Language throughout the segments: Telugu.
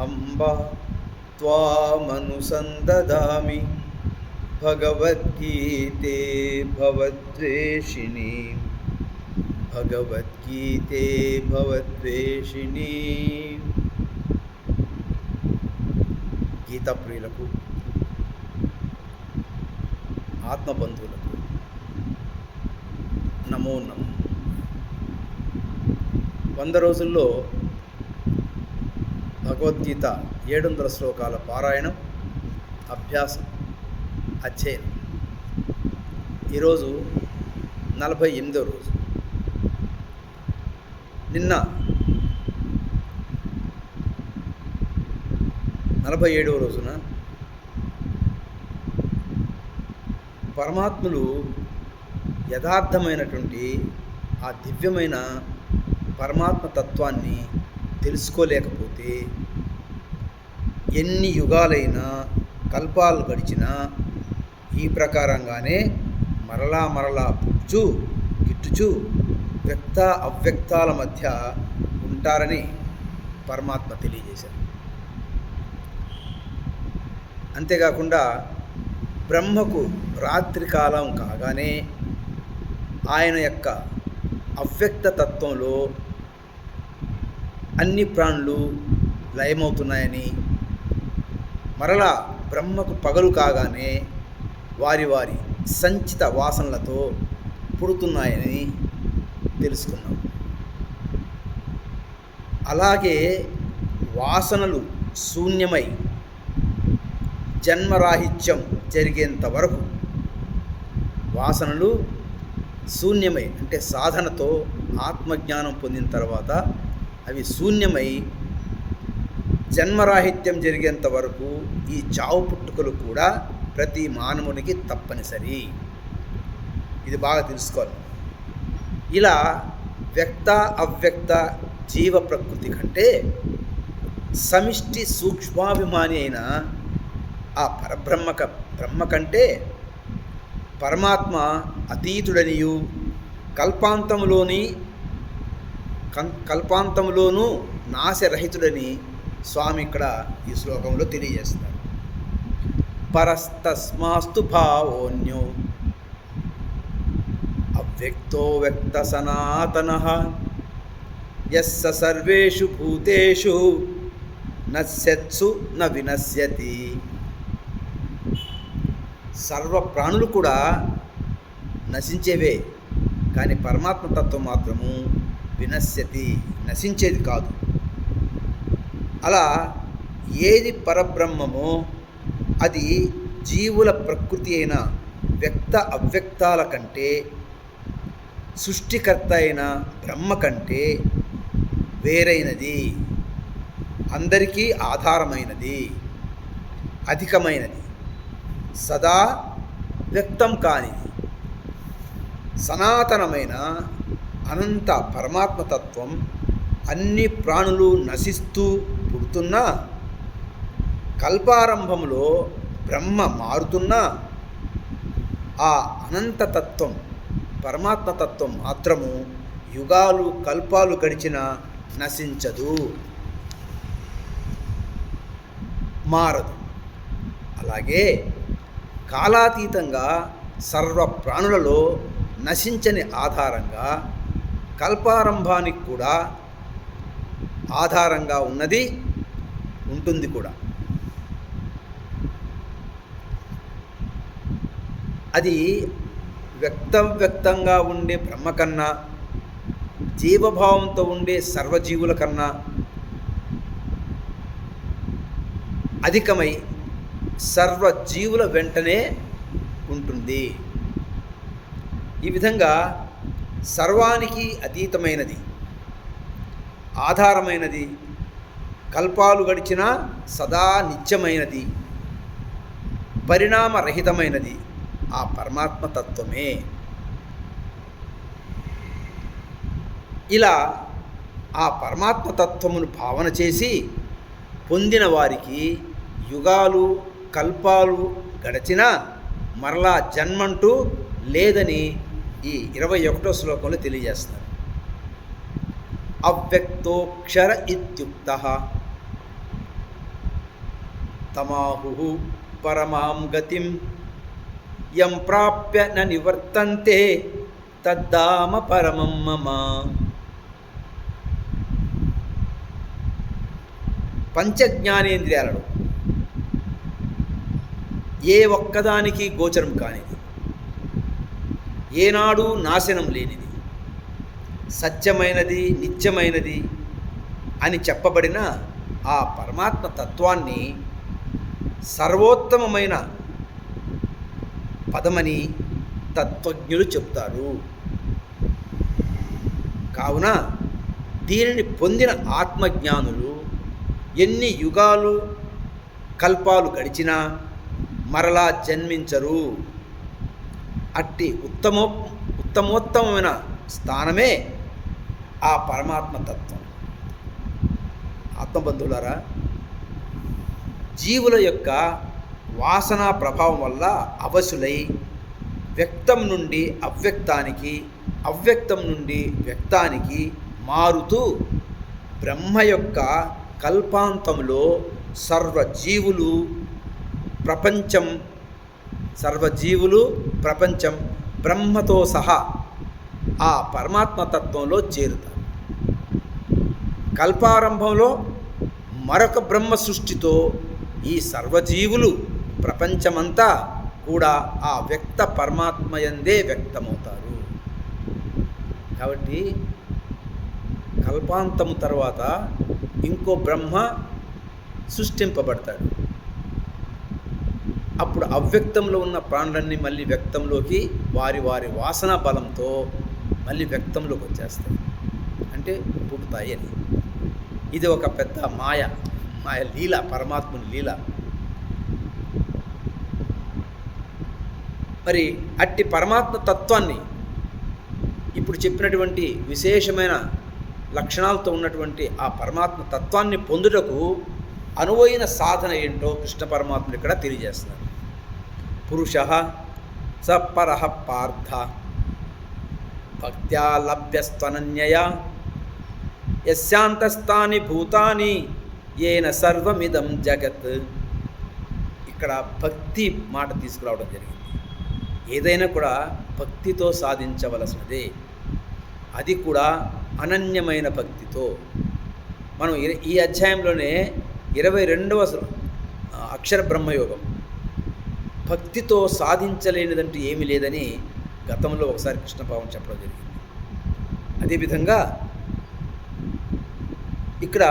అంబ త్వామనుసందదామి. భగవద్గీతే భవద్వేషిణి. భగవద్గీతే భవద్వేషిణి. గీతాప్రియులకు ఆత్మబంధువులకు నమో నమో. వంద రోజుల్లో భగవద్గీత ఏడు వందల శ్లోకాల పారాయణం అభ్యాసం అధ్యయనం. ఈరోజు నలభై ఎనిమిదో రోజు. నిన్న నలభై ఏడవ రోజున పరమాత్ములు యథార్థమైనటువంటి ఆ దివ్యమైన పరమాత్మ తత్వాన్ని తెలుసుకోలేకపోతే ఎన్ని యుగాలైనా కల్పాలు గడిచినా ఈ ప్రకారంగానే మరలా మరలా పుచ్చు గిట్టుచు వ్యక్త అవ్యక్తాల మధ్య ఉంటారని పరమాత్మ తెలియజేశారు. అంతేకాకుండా బ్రహ్మకు రాత్రికాలం కాగానే ఆయన యొక్క అవ్యక్త తత్వంలో అన్ని ప్రాణులు లయమవుతున్నాయని మరలా బ్రహ్మకు పగలు కాగానే వారి వారి సంచిత వాసనలతో పుడుతున్నాయని తెలుసుకున్నాం. అలాగే వాసనలు శూన్యమై జన్మరాహిత్యం జరిగేంత వరకు వాసనలు శూన్యమై అంటే సాధనతో ఆత్మజ్ఞానం పొందిన తర్వాత అవి శూన్యమై జన్మరాహిత్యం జరిగేంత వరకు ఈ చావు పుట్టుకలు కూడా ప్రతి మానవునికి తప్పనిసరి. ఇది బాగా తెలుసుకోవాలి. ఇలా వ్యక్త అవ్యక్త జీవ ప్రకృతి కంటే సమిష్టి సూక్ష్మాభిమాని అయిన ఆ పరబ్రహ్మక బ్రహ్మ కంటే పరమాత్మ అతీతుడనియు కల్పాంతంలోని కం కల్పాంతంలోనూ నాశరహితుడని స్వామి ఇక్కడ ఈ శ్లోకంలో తెలియజేస్తున్నారు. పరస్తస్మాస్తు భావోన్యో అవ్యక్తో వ్యక్త సనాతన యస్స సర్వేషు భూతేషు నశ్యత్సు న వినశ్యతి. సర్వ ప్రాణులు కూడా నశించేవే కానీ పరమాత్మ తత్వం మాత్రము వినశ్యతి నశించేది కాదు. అలా ఏది పరబ్రహ్మమో అది జీవుల ప్రకృతి అయిన వ్యక్త అవ్యక్తాల కంటే సృష్టికర్త అయిన బ్రహ్మ కంటే వేరైనది. అందరికీ ఆధారమైనది అధికమైనది. సదా వ్యక్తం కానిది. సనాతనమైన అనంత పరమాత్మతత్వం అన్ని ప్రాణులు నశిస్తూ పుడుతున్నా కల్పారంభంలో బ్రహ్మ మారుతున్నా ఆ అనంతతత్వం పరమాత్మతత్వం మాత్రము యుగాలు కల్పాలు గడిచిన నశించదు. మారదు. అలాగే కాలాతీతంగా సర్వ ప్రాణులలో నశించని ఆధారంగా కల్పారంభానికి కూడా ఆధారంగా ఉన్నది ఉంటుంది కూడా. అది వ్యక్తం వ్యక్తంగా ఉండే బ్రహ్మ కన్నా జీవభావంతో ఉండే సర్వజీవుల కన్నా అధికమై సర్వజీవుల వెంటనే ఉంటుంది. ఈ విధంగా సర్వానికి అతీతమైనది ఆధారమైనది కల్పాలు గడిచినా సదా నిత్యమైనది పరిణామరహితమైనది ఆ పరమాత్మతత్వమే. ఇలా ఆ పరమాత్మతత్వమును భావన చేసి పొందిన వారికి యుగాలు కల్పాలు గడిచినా మరలా జన్మంటూ లేదని ఈ ఇరవై ఒకటో శ్లోకంలో తెలియజేస్తారు అవ్యక్తోక్షర ఇత్యుక్త తమాహు పరమాం గతిం యం ప్రాప్య న నివర్తంతే తద్దామ పరమం మమ. పంచజ్ఞానేంద్రియాలలో ఏ ఒక్కదానికి గోచరం కానిది. ఏనాడు నాశనం లేనిది. సత్యమైనది నిత్యమైనది అని చెప్పబడిన ఆ పరమాత్మ తత్వాన్ని సర్వోత్తమమైన పదమని తత్వజ్ఞులు చెప్తారు. కావున దీనిని పొందిన ఆత్మజ్ఞానులు ఎన్ని యుగాలు కల్పాలు గడిచినా మరలా జన్మించరు. అట్టి ఉత్తమో ఉత్తమోత్తమైన స్థానమే ఆ పరమాత్మ తత్వం. ఆత్మబంధువులారా జీవుల యొక్క వాసన ప్రభావం వల్ల అవశులై వ్యక్తం నుండి అవ్యక్తానికి అవ్యక్తం నుండి వ్యక్తానికి మారుతూ బ్రహ్మ యొక్క కల్పాంతంలో సర్వజీవులు ప్రపంచం సర్వజీవులు ప్రపంచం బ్రహ్మతో సహా ఆ పరమాత్మతత్వంలో చేరుతారు. కల్పారంభంలో మరొక బ్రహ్మ సృష్టితో ఈ సర్వజీవులు ప్రపంచమంతా కూడా ఆ వ్యక్త పరమాత్మయందే వ్యక్తమవుతారు. కాబట్టి కల్పాంతము తర్వాత ఇంకో బ్రహ్మ సృష్టింపబడతాడు. అప్పుడు అవ్యక్తంలో ఉన్న ప్రాణులన్నీ మళ్ళీ వ్యక్తంలోకి వారి వారి వాసన బలంతో మళ్ళీ వ్యక్తంలోకి వచ్చేస్తాయి. అంటే పుట్టుతాయి అని. ఇది ఒక పెద్ద మాయ మాయ లీల పరమాత్ముని లీల. మరి అట్టి పరమాత్మ తత్వాన్ని ఇప్పుడు చెప్పినటువంటి విశేషమైన లక్షణాలతో ఉన్నటువంటి ఆ పరమాత్మ తత్వాన్ని పొందుటకు అనువైన సాధన ఏంటో కృష్ణ పరమాత్ముడు ఇక్కడ తెలియజేస్తున్నారు. పురుష స పర పార్థ. భక్త్యా లభ్యస్త్వనన్యయా. యశాంతస్థాని భూతాని ఏన సర్వమిదం జగత్. ఇక్కడ భక్తి మాట తీసుకురావడం జరిగింది. ఏదైనా కూడా భక్తితో సాధించవలసినదే. అది కూడా అనన్యమైన భక్తితో. మనం ఈ అధ్యాయంలోనే ఇరవై రెండవ అక్షర బ్రహ్మయోగం. భక్తితో సాధించలేనిదంటూ ఏమీ లేదని గతంలో ఒకసారి కృష్ణభావం చెప్పడం జరిగింది. అదేవిధంగా ఇక్కడ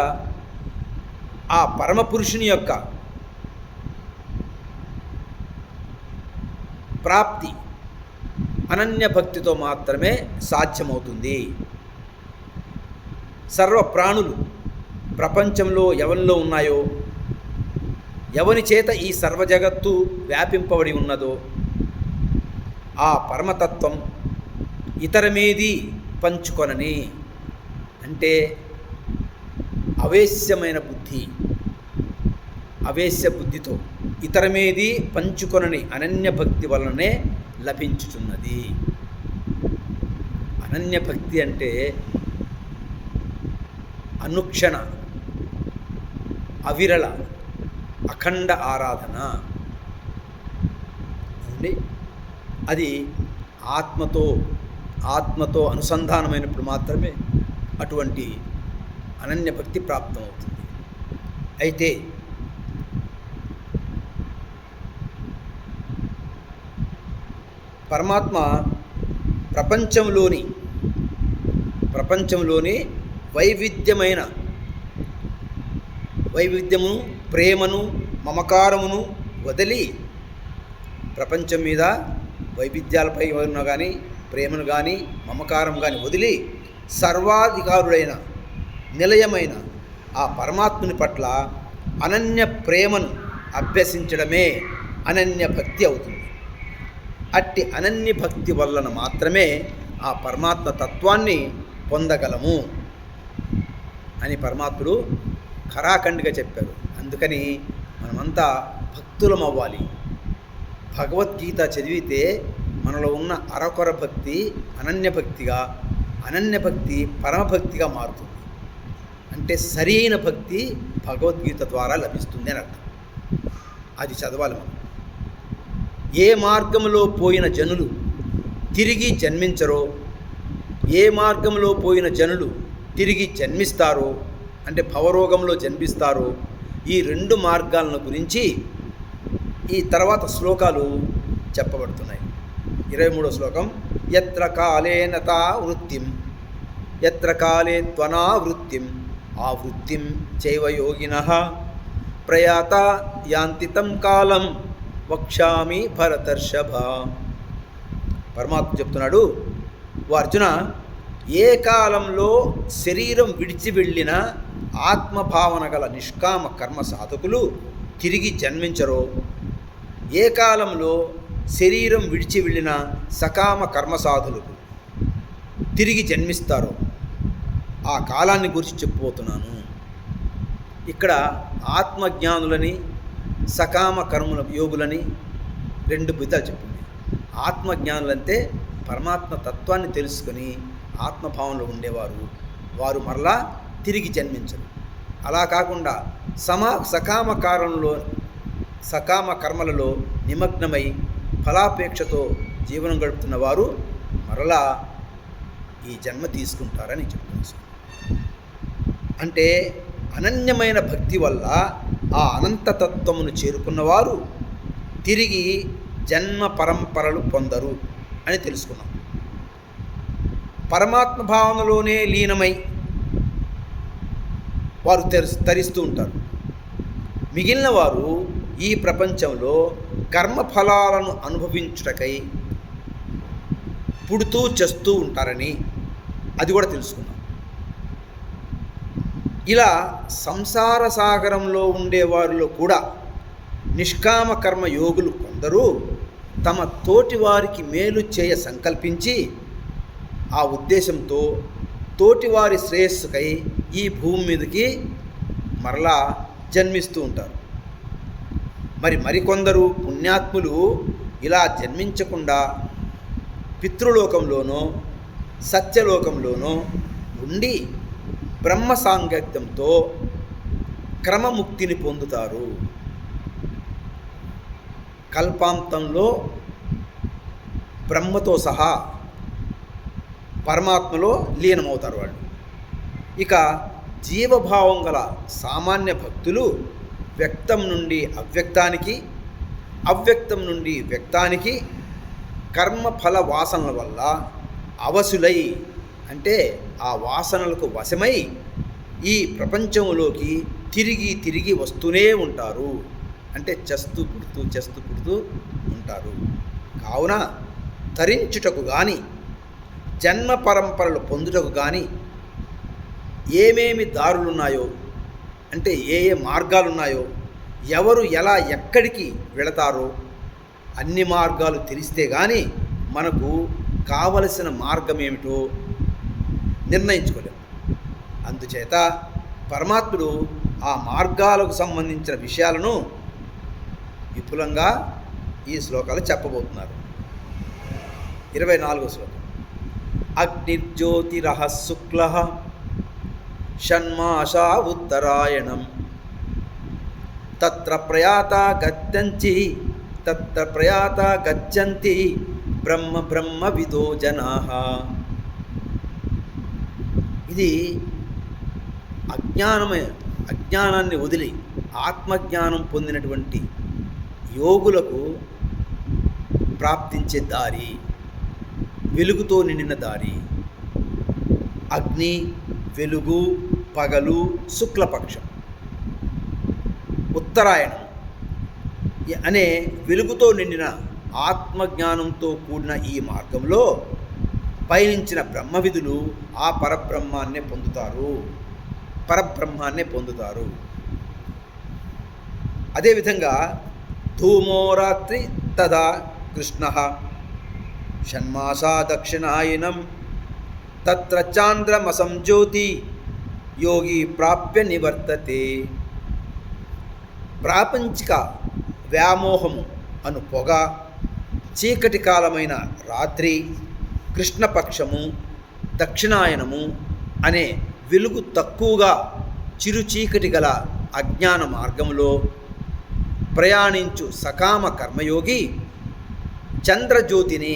ఆ పరమపురుషుని యొక్క ప్రాప్తి అనన్య భక్తితో మాత్రమే సాధ్యమవుతుంది. సర్వ ప్రాణులు ప్రపంచంలో ఎవరిలో ఉన్నాయో ఎవని చేత ఈ సర్వ జగత్తు వ్యాపింపబడి ఉన్నదో ఆ పరమతత్వం ఇతరమేది పంచుకొనని. అంటే అవేశ్యమైన బుద్ధి అవేశ్య బుద్ధితో ఇతరమేది పంచుకొనని అనన్య భక్తి వలననే లభించుచున్నది. అనన్య భక్తి అంటే అనుక్షణ అవిరళ అఖండ ఆరాధన. అండి అది ఆత్మతో ఆత్మతో అనుసంధానమైనప్పుడు మాత్రమే అటువంటి అనన్య భక్తి ప్రాప్తమవుతుంది. అయితే పరమాత్మ ప్రపంచంలోని ప్రపంచంలోని వైవిధ్యమైన వైవిధ్యమును ప్రేమను మమకారమును వదిలి ప్రపంచం మీద వైవిధ్యాలపై ఉన్న కానీ ప్రేమను కానీ మమకారం కానీ వదిలి సర్వాధికారుడైన నిలయమైన ఆ పరమాత్ముని పట్ల అనన్య ప్రేమను అభ్యసించడమే అనన్య భక్తి అవుతుంది. అట్టి అనన్య భక్తి వలన మాత్రమే ఆ పరమాత్మ తత్వాన్ని పొందగలము అని పరమాత్ముడు ఖరాఖండిగా చెప్పారు. అందుకని మనమంతా భక్తులం అవ్వాలి. భగవద్గీత చదివితే మనలో ఉన్న అరకొర భక్తి అనన్య భక్తిగా అనన్య భక్తి పరమభక్తిగా మారుతుంది. అంటే సరైన భక్తి భగవద్గీత ద్వారా లభిస్తుంది అని అర్థం. అది చదవాలి మనం. ఏ మార్గంలో పోయిన జనులు తిరిగి జన్మించరో ఏ మార్గంలో పోయిన జనులు తిరిగి జన్మిస్తారో అంటే భవరోగంలో జన్మిస్తారు. ఈ రెండు మార్గాలను గురించి ఈ తర్వాత శ్లోకాలు చెప్పబడుతున్నాయి. ఇరవై మూడో శ్లోకం ఎత్ర కాలేన తా వృత్తిం ఎత్ర కాలే త్వనా వృత్తిం ఆ వృత్తిం చైవయోగిన ప్రయాత యాంతితం కాలం వక్షామి భరతర్షభ. పరమాత్మ చెప్తున్నాడు ఓ అర్జున ఏ కాలంలో శరీరం విడిచి వెళ్ళిన ఆత్మభావన గల నిష్కామ కర్మ సాధకులు తిరిగి జన్మించరో ఏ కాలంలో శరీరం విడిచి వెళ్ళిన సకామ కర్మ సాధులకు తిరిగి జన్మిస్తారో ఆ కాలాన్ని గురించి చెప్పబోతున్నాను. ఇక్కడ ఆత్మజ్ఞానులని సకామ కర్ముల యోగులని రెండు విధాలు చెప్పింది ఆత్మజ్ఞానులంటే పరమాత్మ తత్వాన్ని తెలుసుకొని ఆత్మభావంలో ఉండేవారు. వారు మరలా తిరిగి జన్మించరు అలా కాకుండా సమా సకామ కారంలో సకామ కర్మలలో నిమగ్నమై ఫలాపేక్షతో జీవనం గడుపుతున్న వారు మరలా ఈ జన్మ తీసుకుంటారని చెప్తున్నాను అంటే అనన్యమైన భక్తి వల్ల ఆ అనంతతత్వమును చేరుకున్నవారు తిరిగి జన్మ పరంపరలు పొందరు అని తెలుసుకున్నాం. పరమాత్మ భావనలోనే లీనమై వారు తరిస్తూ ఉంటారు. మిగిలిన వారు ఈ ప్రపంచంలో కర్మఫలాలను అనుభవించుటకై పుడుతూ చేస్తూ ఉంటారని అది కూడా తెలుసుకున్నాం. ఇలా సంసార సాగరంలో ఉండేవారిలో కూడా నిష్కామ కర్మ యోగులు కొందరు తమ తోటి వారికి మేలు చేయ సంకల్పించి ఆ ఉద్దేశంతో తోటివారి శ్రేయస్సుకై ఈ భూమి మీదకి మరలా జన్మిస్తూ ఉంటారు. మరి మరికొందరు పుణ్యాత్ములు ఇలా జన్మించకుండా పితృలోకంలోనో సత్యలోకంలోనో ఉండి బ్రహ్మ సాంగత్యంతో క్రమముక్తిని పొందుతారు. కల్పాంతంలో బ్రహ్మతో సహా పరమాత్మలో లీనమవుతారు వాళ్ళు. ఇక జీవభావం గల సామాన్య భక్తులు వ్యక్తం నుండి అవ్యక్తానికి అవ్యక్తం నుండి వ్యక్తానికి కర్మఫల వాసనల వల్ల అవసులై అంటే ఆ వాసనలకు వశమై ఈ ప్రపంచంలోకి తిరిగి తిరిగి వస్తూనే ఉంటారు. అంటే చస్తు పుడుతూ చస్తు పుడుతూ ఉంటారు. కావున తరించుటకు కానీ జన్మ పరంపరలు పొందుటకు కానీ ఏమేమి దారులున్నాయో అంటే ఏ ఏ మార్గాలున్నాయో ఎవరు ఎలా ఎక్కడికి వెళతారో అన్ని మార్గాలు తెలిస్తే కానీ మనకు కావలసిన మార్గం ఏమిటో నిర్ణయించుకోలేము అందుచేత పరమాత్ముడు ఆ మార్గాలకు సంబంధించిన విషయాలను విపులంగా ఈ శ్లోకాలు చెప్పబోతున్నారు. ఇరవై నాలుగో శ్లోకం. అగ్నిర్జ్యోతిర శుక్ల షణ్మాషా ఉత్తరాయణం తత్ర ప్రయాత గచ్చంచి తత్ర ప్రయాత గచ్చంతి బ్రహ్మ బ్రహ్మ విదో జనా ఇది అజ్ఞానమే అజ్ఞానాన్ని వదిలి ఆత్మజ్ఞానం పొందినటువంటి యోగులకు ప్రాప్తించే దారి. వెలుగుతో నిండిన దారి. అగ్ని వెలుగు పగలు శుక్లపక్షం. ఉత్తరాయణం. అనే వెలుగుతో నిండిన ఆత్మజ్ఞానంతో కూడిన ఈ మార్గంలో పయనించిన బ్రహ్మవిధులు ఆ పరబ్రహ్మాన్నే పొందుతారు. పరబ్రహ్మాన్ని పొందుతారు. అదేవిధంగా ధూమోరాత్రి తదా కృష్ణ. షణ్మాసా దక్షిణాయనం తత్ర చాంద్రమసంజ్యోతి యోగి ప్రాప్య నివర్తతే ప్రాపంచిక వ్యామోహము అను పొగ చీకటి కాలమైన రాత్రి కృష్ణపక్షము దక్షిణాయనము అనే వెలుగు తక్కువగా చిరు చీకటి గల అజ్ఞాన మార్గములో ప్రయాణించు సకామ కర్మయోగి చంద్రజ్యోతిని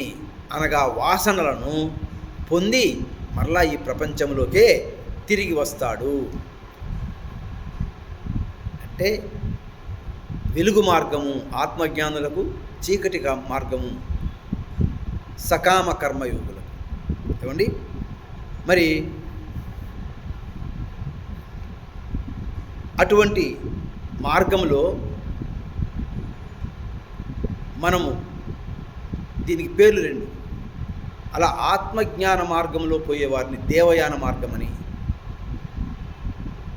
అనగా వాసనలను పొంది మరలా ఈ ప్రపంచంలోకే తిరిగి వస్తాడు. అంటే వెలుగు మార్గము ఆత్మజ్ఞానులకు చీకటి మార్గము సకామ కర్మయోగులకు ఏమండి? మరి అటువంటి మార్గంలో మనము దీనికి పేర్లు రెండు. అలా ఆత్మజ్ఞాన మార్గంలో పోయే వారిని దేవయాన మార్గమని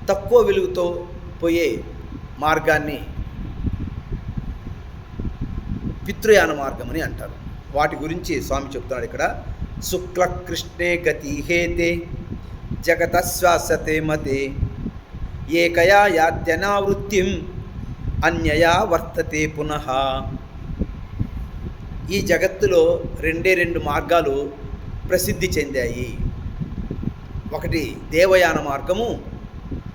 తక్కువ వెలుగుతో పోయే మార్గాన్ని పితృయాన మార్గం అని అంటారు. వాటి గురించి స్వామి చెప్తున్నాడు ఇక్కడ. శుక్ల కృష్ణే గతి హేతే జగత శ్వాసతే మతే ఏకయా యాత్యనావృత్తిం అన్యయా వర్తతే పునః. ఈ జగత్తులో రెండే రెండు మార్గాలు ప్రసిద్ధి చెందాయి. ఒకటి దేవయాన మార్గము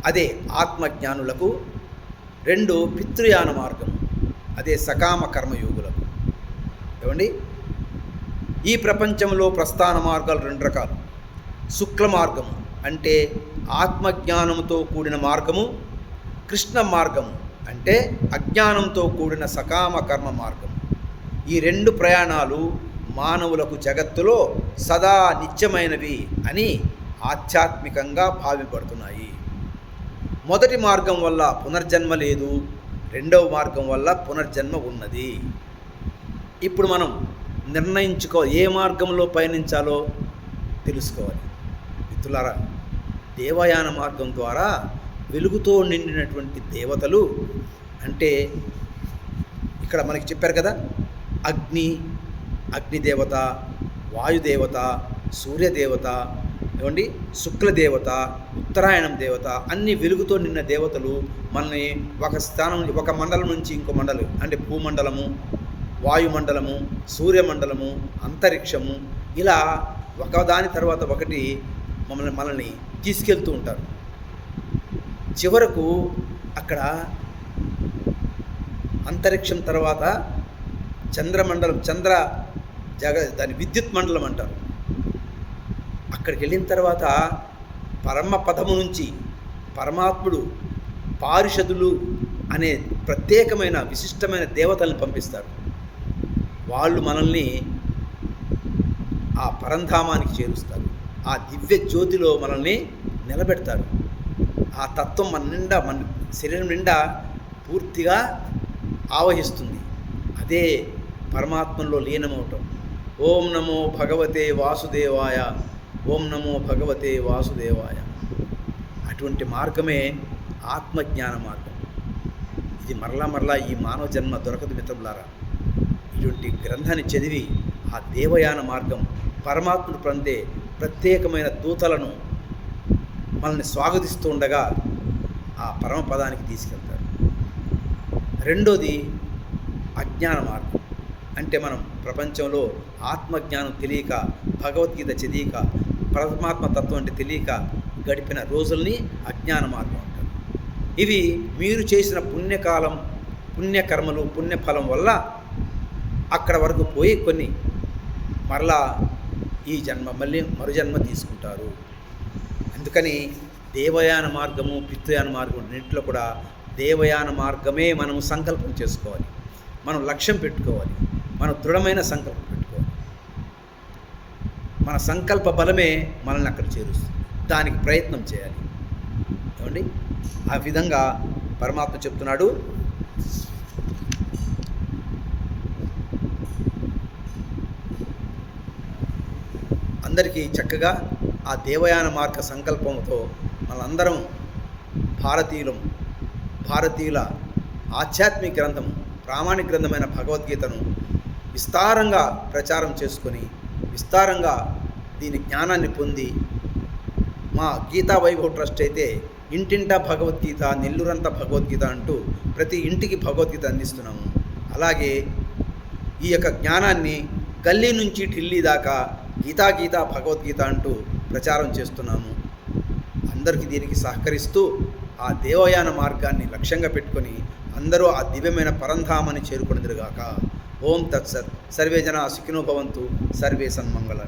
అదే ఆత్మజ్ఞానులకు. రెండు పితృయాన మార్గము అదే సకామ కర్మయోగులకు ఏమండి? ఈ ప్రపంచంలో ప్రస్థాన మార్గాలు రెండు రకాలు. శుక్ల మార్గము అంటే ఆత్మజ్ఞానంతో కూడిన మార్గము కృష్ణ మార్గము అంటే అజ్ఞానంతో కూడిన సకామ కర్మ మార్గం ఈ రెండు ప్రయాణాలు మానవులకు జగత్తులో సదా నిత్యమైనవి అని ఆధ్యాత్మికంగా భావిపడుతున్నాయి మొదటి మార్గం వల్ల పునర్జన్మ లేదు రెండవ మార్గం వల్ల పునర్జన్మ ఉన్నది. ఇప్పుడు మనం నిర్ణయించుకో ఏ మార్గంలో పయనించాలో తెలుసుకోవాలి. మిత్రులారా దేవయాన మార్గం ద్వారా వెలుగుతో నిండినటువంటి దేవతలు అంటే ఇక్కడ మనకి చెప్పారు కదా అగ్ని అగ్నిదేవత వాయుదేవత సూర్యదేవత ఏమండి? శుక్లదేవత ఉత్తరాయణం దేవత అన్ని వెలుగుతో నిన్న దేవతలు మనల్ని ఒక స్థానం ఒక మండలం నుంచి ఇంకో మండలం అంటే భూమండలము వాయుమండలము సూర్యమండలము అంతరిక్షము ఇలా ఒకదాని తర్వాత ఒకటి మమ్మల్ని మనల్ని తీసుకెళ్తూ ఉంటారు. చివరకు అక్కడ అంతరిక్షం తర్వాత చంద్రమండలం చంద్ర జగ దాని విద్యుత్ మండలం అంటారు. అక్కడికి వెళ్ళిన తర్వాత పరమ పదము నుంచి పరమాత్ముడు పారిషదులు అనే ప్రత్యేకమైన విశిష్టమైన దేవతల్ని పంపిస్తారు. వాళ్ళు మనల్ని ఆ పరంధామానికి చేరుస్తారు. ఆ దివ్య జ్యోతిలో మనల్ని నిలబెడతారు. ఆ తత్వం మన నిండా మన శరీరం నిండా పూర్తిగా ఆవహిస్తుంది. అదే పరమాత్మలో లీనమవటం. ఓం నమో భగవతే వాసుదేవాయ ఓం నమో భగవతే వాసుదేవాయ. అటువంటి మార్గమే ఆత్మజ్ఞాన మార్గం. ఇది మరలా మరలా ఈ మానవ జన్మ దొరకదు మిత్రులారా. ఇటువంటి గ్రంథాన్ని చదివి ఆ దేవయాన మార్గం పరమాత్ముడు పొందే ప్రత్యేకమైన దూతలను మనల్ని స్వాగతిస్తూ ఉండగా ఆ పరమపదానికి తీసుకెళ్తారు. రెండోది అజ్ఞాన మార్గం. అంటే మనం ప్రపంచంలో ఆత్మజ్ఞానం తెలియక భగవద్గీత చదివిక పరమాత్మ తత్వం అంటే తెలియక గడిపిన రోజుల్ని అజ్ఞాన మార్గం అంటారు. ఇవి మీరు చేసిన పుణ్యకాలం పుణ్యకర్మలు పుణ్యఫలం వల్ల అక్కడ వరకు పోయి కొన్ని మరలా ఈ జన్మ మళ్ళీ మరు జన్మ తీసుకుంటారు. అందుకని దేవయాన మార్గము పితృయాన మార్గం రెండింటిలో కూడా దేవయాన మార్గమే మనం సంకల్పం చేసుకోవాలి. మనం లక్ష్యం పెట్టుకోవాలి. మనం దృఢమైన సంకల్పం పెట్టుకోవాలి. మన సంకల్ప బలమే మనల్ని అక్కడ చేరుస్తుంది. దానికి ప్రయత్నం చేయాలి. ఏమండి? ఆ విధంగా పరమాత్మ చెప్తున్నాడు. అందరికీ చక్కగా ఆ దేవయాన మార్గ సంకల్పంతో మనందరం భారతీయులం భారతీయుల ఆధ్యాత్మిక గ్రంథం ప్రామాణిక గ్రంథమైన భగవద్గీతను విస్తారంగా ప్రచారం చేసుకొని విస్తారంగా దీని జ్ఞానాన్ని పొంది మా గీతా వైభవ్ ట్రస్ట్ అయితే ఇంటింటా భగవద్గీత నెల్లూరంతా భగవద్గీత అంటూ ప్రతి ఇంటికి భగవద్గీత అందిస్తున్నాము. అలాగే ఈ యొక్క జ్ఞానాన్ని గల్లీ నుంచి ఢిల్లీ దాకా గీతా గీతా భగవద్గీత అంటూ ప్రచారం చేస్తున్నాము. అందరికీ దీనికి సహకరిస్తూ ఆ దేవయాన మార్గాన్ని లక్ష్యంగా పెట్టుకొని అందరూ ఆ దివ్యమైన పరంధామని చేరుకునేదిగాక ఓం తత్సత్ సర్వే జన సుఖినో భవంతు సర్వే సన్మంగళ